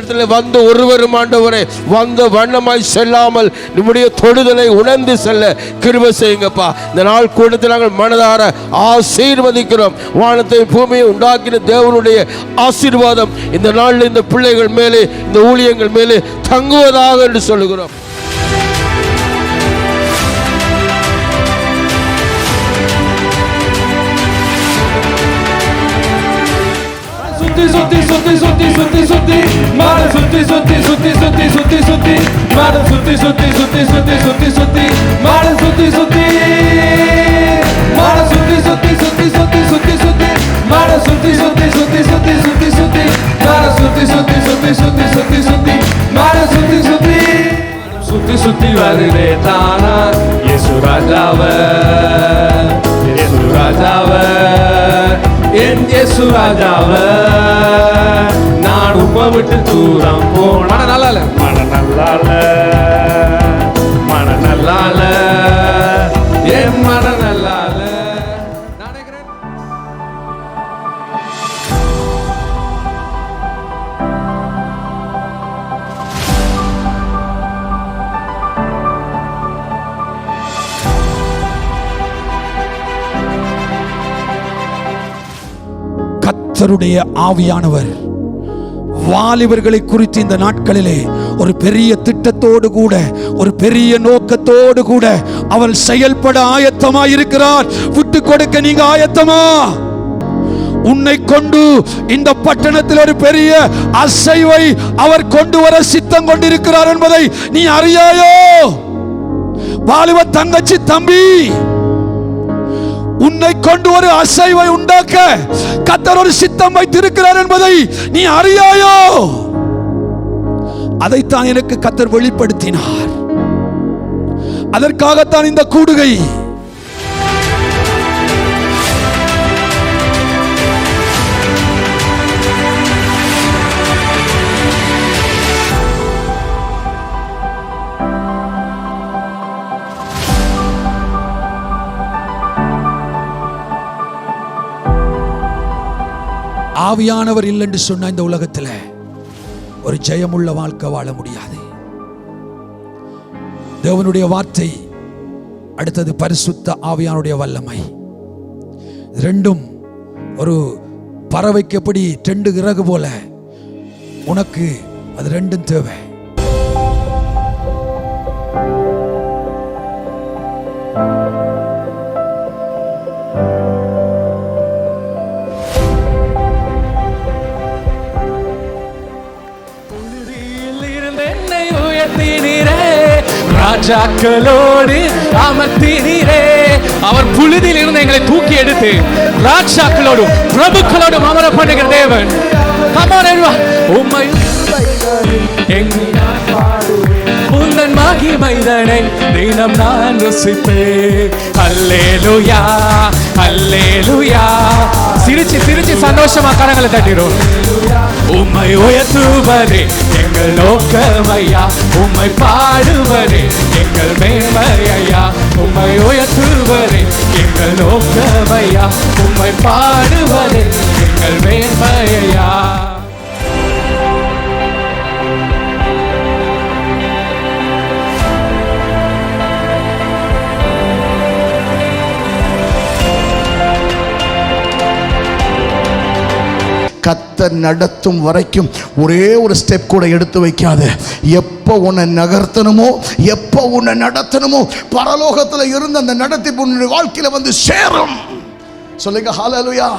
இடத்துல வந்து ஒருவரும் ஆண்டவரை வந்த வண்ணமாய் செல்லாமல் நம்முடைய தொடுதலை உணர்ந்து செல்ல கிருப செய்யுங்கப்பா. இந்த நாள் கூட்டத்தில் நாங்கள் மனதார ஆசீர்வதிக்கிறோம். வானத்தை பூமியை உண்டாக்கின தேவனுடைய ஆசீர்வாதம் இந்த நாளில் இந்த பிள்ளைகள் மேலே இந்த ஊழியங்கள் மேலே தங்குவதாக என்று சொல்லுகிறோம். சுத்தி சுத்தி சுத்தி சுத்தி சுத்தி சுத்தி மாட சுத்தி சுத்தி சுத்தி சுத்தி சுத்தி சுத்தி மாட சுத்தி சுத்தி சுத்தி சுத்தி சுத்தி சுத்தி மாட சுத்தி சுத்தி மாட சுத்தி சுத்தி சுத்தி சுத்தி சுத்தி சுத்தி மாட சுத்தி சுத்தி சுத்தி சுத்தி சுத்தி சுத்தி மாட சுத்தி சுத்தி சுத்தி சுத்தி சுத்தி சுத்தி மாட சுத்தி சுத்தி சுத்தி சுத்தி வருதே தானா இயேசு ராஜாவ இயேசு ராஜாவ என் இயேசு ராஜாவ உப்ப விட்டு தூரம் போன. நல்லா இல்ல மன நல்லால. மன நல்லால. என் மன நல்லால? நான் நினைக்கிறேன். கர்த்தருடைய ஆவியானவர் வாலிபர்களை குறித்து இந்த நாட்களிலே ஒரு பெரிய திட்டத்தோடு கூட ஒரு பெரிய நோக்கத்தோடு கூட அவள் செயல்பட ஆயத்தமாயிருக்கிறார் விட்டு கொடுக்க நீங்க ஆயத்தமா? உன்னை கொண்டு இந்த பட்டணத்தில் ஒரு பெரிய அசைவை அவர் கொண்டு வர சித்தம் கொண்டிருக்கிறார் என்பதை நீ அறியாயோ? வாலிப தங்கச்சி தம்பி! உன்னை கொண்டு ஒரு அசைவை உண்டாக்க கத்தர் ஒரு சித்தம் வைத்திருக்கிறார் என்பதை நீ அறியாயோ? அதைத்தான் எனக்கு கத்தர் வெளிப்படுத்தினார். அதற்காகத்தான் இந்த கூடுகை ஆவியானவர் இல்லைன்னு சொன்ன இந்த உலகத்தில் ஒரு ஜெயமுள்ள வாழ்க்கை வாழ முடியாது. தேவனுடைய வார்த்தை அடுத்தது பரிசுத்த ஆவியானுடைய வல்லமை. ரெண்டும் ஒரு பறவைக்கு எப்படி ரெண்டு இறகு போல உனக்கு அது ரெண்டும் தேவை. ராஜாக்களோடு அமர்த்தினீரே அவர் புழுதியில் இருந்து எங்களை தூக்கி எடுத்து ராஜாக்களோடும் பிரபுக்களோடும் அமர பண்ணுகிற தேவன். உண்மை உம்மை எங்கு நான் உந்தன் மகிமைதனை தினம் நான் ருசிப்பேன். அல்லேலுயா அல்லேலுயா. சிரிச்சு சிரிச்சு சந்தோஷமா கரங்களை தட்டிடும் உம்மை உயர்த்துவதே எங்கள் நோக்கமையா? உம்மை பாடுவதே எங்கள் மேன்மையா உம்மை உயர்த்துவதே எங்கள் நோக்கமையா? உம்மை பாடுவதே எங்கள் மேன்மையா கர்த்தர் நடத்தும் வரைக்கும் ஒரே ஒரு ஸ்டெப் கூட எடுத்து வைக்காது. எப்போ உன்னை நகர்த்தணுமோ எப்போ உன்னை நடத்தணுமோ பரலோகத்தில் இருந்து அந்த நடத்தி உன்னுடைய வாழ்க்கையில் வந்து சேரும். சொல்லுங்க ஹாலலுயா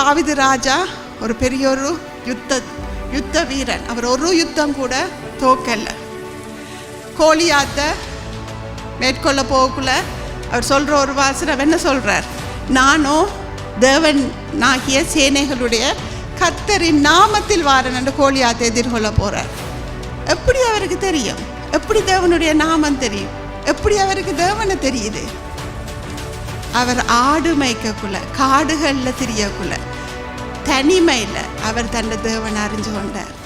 தாவிது ராஜா ஒரு பெரிய ஒரு யுத்த யுத்த வீரன் அவர் ஒரு யுத்தம் கூட தோக்கல. கோழியாத்த மேற்கொள்ள போகக்குள்ள அவர் சொல்கிற ஒரு வாசனம் என்ன சொல்கிறார் நானும் தேவன் நாகிய சேனைகளுடைய கத்தரின் நாமத்தில் வாரன் என்று கோலியாத்தை எதிர்கொள்ள போகிறார் எப்படி அவருக்கு தெரியும்? எப்படி தேவனுடைய நாமம் தெரியும்? எப்படி அவருக்கு தேவனை தெரியுது? அவர் ஆடு மேய்க்கக்குள்ள காடுகளில் திரியக்குள்ள தனிமையில் அவர் தன்னை தேவனை அறிஞ்சு கொண்டார்.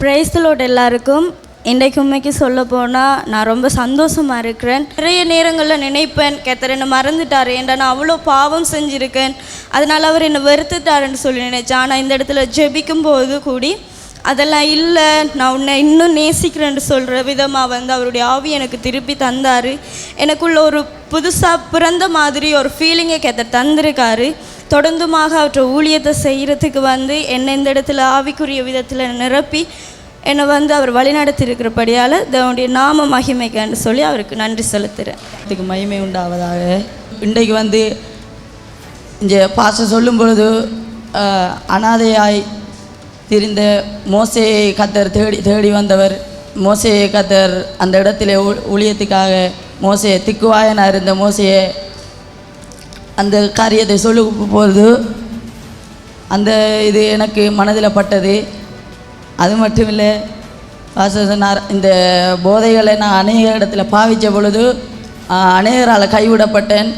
பிரைஸ்லோட் எல்லாருக்கும். இன்றைக்கு உண்மைக்கு சொல்ல போனால் நான் ரொம்ப சந்தோஷமாக இருக்கிறேன். நிறைய நேரங்களில் நினைப்பேன் கெத்தர் என்னை மறந்துட்டார் ஏன்டா நான் அவ்வளோ பாவம் செஞ்சுருக்கேன். அதனால் அவர் என்னை வெறுத்துட்டாருன்னு சொல்லி நினைச்சேன். ஆனால் இந்த இடத்துல ஜெபிக்கும் போது கூடி அதெல்லாம் இல்லை நான் உன்னை இன்னும் நேசிக்கிறேன்னு சொல்கிற விதமாக வந்து அவருடைய ஆவி எனக்கு திருப்பி தந்தார். எனக்குள்ள ஒரு புதுசாக பிறந்த மாதிரி ஒரு ஃபீலிங்கை கேத்தர் தந்திருக்காரு. தொடர்ந்துமாக அவற்றை ஊழியத்தை செய்கிறதுக்கு வந்து என்னை இந்த இடத்துல ஆவிக்குரிய விதத்தில் நிரப்பி என்னை வந்து அவர் வழிநடத்தி இருக்கிறபடியால் தேவனுடைய நாம மகிமைக்கான்னு சொல்லி அவருக்கு நன்றி செலுத்துகிறேன் இதுக்கு மகிமை உண்டாவதாக. இன்றைக்கு வந்து இங்கே பாச சொல்லும் பொழுது அனாதையாய் திரிந்த மோசையை கத்தர் தேடி தேடி வந்தவர். மோசையை கத்தர் அந்த இடத்துல ஊழியத்துக்காக மோசையை திக்குவாயனாக இருந்த மோசையை அந்த காரியத்தை சொல்லும் பொழுது அந்த இது எனக்கு மனதில் பட்டது. அது மட்டும் இல்லை பாஸ்டர் இந்த போதைகளை நான் அநேக இடத்துல பாவித்த பொழுது அநேகரால் கைவிடப்பட்டேன்.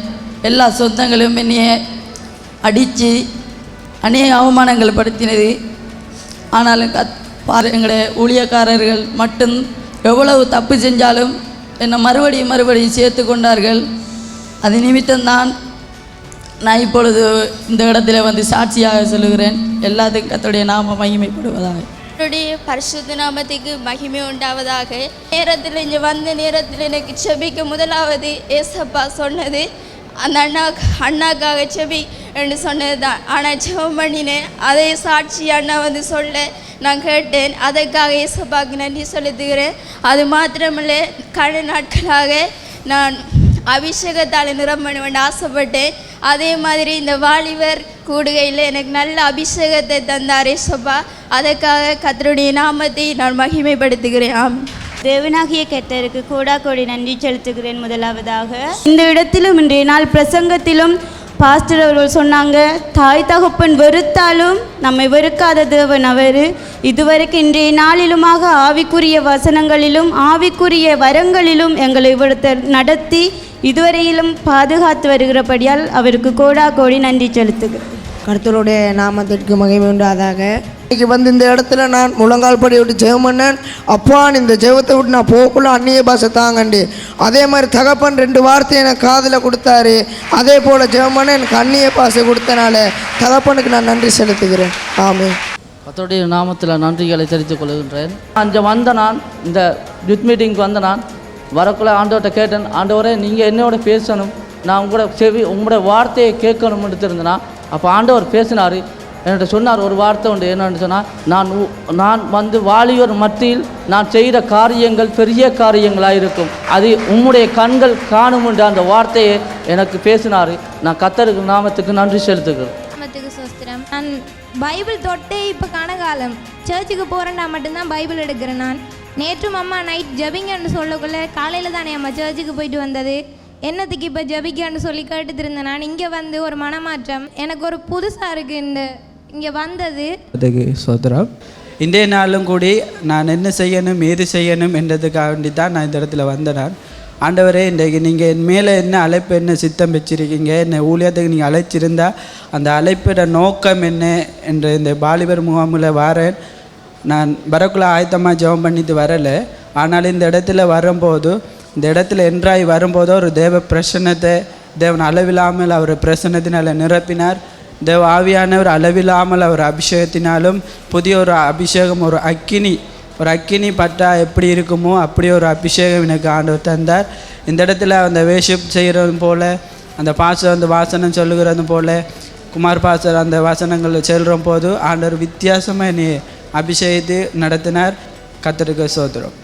எல்லா சொந்தங்களும் என்னையே அடித்து அநேக அவமானங்கள் படுத்தினது. ஆனாலும் கத் பாரு எங்களுடைய ஊழியக்காரர்கள் மட்டும் எவ்வளவு தப்பு செஞ்சாலும் என்னை மறுபடியும் மறுபடியும் சேர்த்து கொண்டார்கள். அது நிமித்தம்தான் நான் இப்பொழுது இந்த இடத்துல வந்து சாட்சியாக சொல்லுகிறேன். எல்லாத்துக்கும் கர்த்தருடைய நாம மகிமைப்படுவதாக. அவருடைய பரிசுத்த நாமத்துக்கு மகிமை உண்டாவதாக. நேரத்தில் இங்கே வந்த நேரத்தில் எனக்கு செபிக்க முதலாவது ஏசப்பா சொன்னது. அந்த அண்ணா அண்ணாக்காக செபி என்று சொன்னது தான் ஆனால் ஜெபம் பண்ணினேன். அதே சாட்சி அண்ணா வந்து சொல்ல நான் கேட்டேன். அதற்காக ஏசப்பாவுக்கு நன்றி செலுத்துகிறேன். அது மாத்திரமில்ல கடை நாட்களாக நான் அபிஷேகத்தால் நிறம் பண்ண ஆசைப்பட்டேன். அதே மாதிரி இந்த வாலிபர் கூடுகையில் எனக்கு நல்ல அபிஷேகத்தை தந்தாரே சொப்பா அதற்காக கத்தருடைய நாமத்தை நான் மகிமைப்படுத்துகிறேன். ஆமென். தேவனாகிய கெட்டருக்கு கோடா கோடி நன்றி செலுத்துகிறேன் முதலாவதாக. இந்த இடத்திலும் இன்றைய நாள் பிரசங்கத்திலும் பாஸ்டர் அவர்கள் சொன்னாங்க தாய் தகப்பன் வெறுத்தாலும் நம்மை வெறுக்காத தேவன் அவர். இதுவரைக்கும் இன்றைய நாளிலுமாக ஆவிக்குரிய வசனங்களிலும் ஆவிக்குரிய வரங்களிலும் எங்களை இவ்விடத்தை நடத்தி இதுவரையிலும் பாதுகாத்து வருகிறபடியால் அவருக்கு கோடா கோடி நன்றி செலுத்துகிறேன் கர்த்தருடைய நாமத்திற்கு மகிமை உண்டாதாக. இன்னைக்கு வந்து இந்த இடத்துல நான் முழங்கால் படி விட்டு ஜெபம் பண்ணேன். அப்பான் இந்த ஜெபத்தை விட்டு நான் போகக்குள்ள அந்நிய பாஷை தாங்கண்டு. அதே மாதிரி தகப்பன் ரெண்டு வார்த்தை எனக்கு காதில் கொடுத்தாரு. அதே போல் ஜெபம் பண்ண எனக்கு அந்நிய பாஷை கொடுத்தனால தகப்பனுக்கு நான் நன்றி செலுத்துகிறேன். ஆமென். கர்த்தருடைய நாமத்தில் நன்றிகளை தெரிவித்துக் கொள்கின்றேன். அங்கே வந்த நான் இந்த யூத் மீட்டிங்க்கு வந்த நான் வரக்குள்ள ஆண்டவர்கிட்ட கேட்டேன் ஆண்டவரே நீங்கள் என்னோட பேசணும். நான் உங்களோட செவி உங்களோட வார்த்தையை கேட்கணும்னு இருந்தேனா அப்போ ஆண்டவர் பேசினார். என்கிட்ட சொன்னார் ஒரு வார்த்தை உண்டு என்னன்னு சொன்னால் நான் உ- நான் வந்து வாலியோர் மத்தியில் நான் செய்த காரியங்கள் பெரிய காரியங்களாக இருக்கும் அது உம்முடைய கண்கள் காணும் என்ற அந்த வார்த்தையை எனக்கு பேசினார். நான் கத்தருக்கு நாமத்துக்கு நன்றி செலுத்துகிறேன். நாமத்துக்கு சோஸ்திரம். நான் பைபிள் தொட்டே இப்போ கனகாலம் சர்ச்சுக்கு போகிறேன்னா மட்டும்தான் பைபிள் எடுக்கிறேன் நான். நேற்றும் அம்மா நைட் ஜபிங்கன்னு சொல்லக்குள்ள காலையில் தானே அம்மா சர்ச்சுக்கு போயிட்டு வந்தது. என்னத்துக்கு இப்போ ஜபிக்கன்னு சொல்லி கேட்டுட்டு இருந்தேன். நான் இங்கே வந்து ஒரு மனமாற்றம். எனக்கு ஒரு புதுசாக இருக்குது இந்த இங்கே வந்தது. அதுக்கு சோதரம் இன்றைய நாளும் கூடி நான் என்ன செய்யணும் ஏது செய்யணும் என்றதுக்காண்டி தான் நான் இந்த இடத்துல வந்தேன் நான். ஆண்டவரே இன்றைக்கு நீங்கள் என் மேலே என்ன அழைப்பு என்ன சித்தம் வச்சிருக்கீங்க என்னை ஊழியத்துக்கு நீங்கள் அழைச்சிருந்தா அந்த அழைப்போட நோக்கம் என்ன என்ற இந்த பாலிபர் முகாமில் வாரேன். நான் வரக்குள்ள ஆயத்தமாக ஜெபம் பண்ணிட்டு வரலை. ஆனால் இந்த இடத்துல வரும்போது இந்த இடத்துல என்றாய் வரும்போதோ ஒரு தேவ பிரசன்னத்தை தேவன் அளவில்லாமல் அவர் பிரசன்னத்தினால் நிரப்பினார். தேவ ஆவியானவர் அளவில்லாமல் அவர் அபிஷேகத்தினாலும் புதிய ஒரு அபிஷேகம் ஒரு அக்கினி ஒரு அக்கினி பட்டா எப்படி இருக்குமோ அப்படி ஒரு அபிஷேகம் எனக்கு ஆண்டவர் தந்தார். இந்த இடத்துல அந்த வேஷம் செய்கிறது போல் அந்த பாசம் அந்த வாசனம் சொல்லுகிறது போல குமார் பாசர் அந்த வசனங்கள் செல்கிற போது ஆண்டவர் வித்தியாசமாக என்னை அபிஷேகித்து நடத்தினார். கத்தருக்கு சோத்திரம்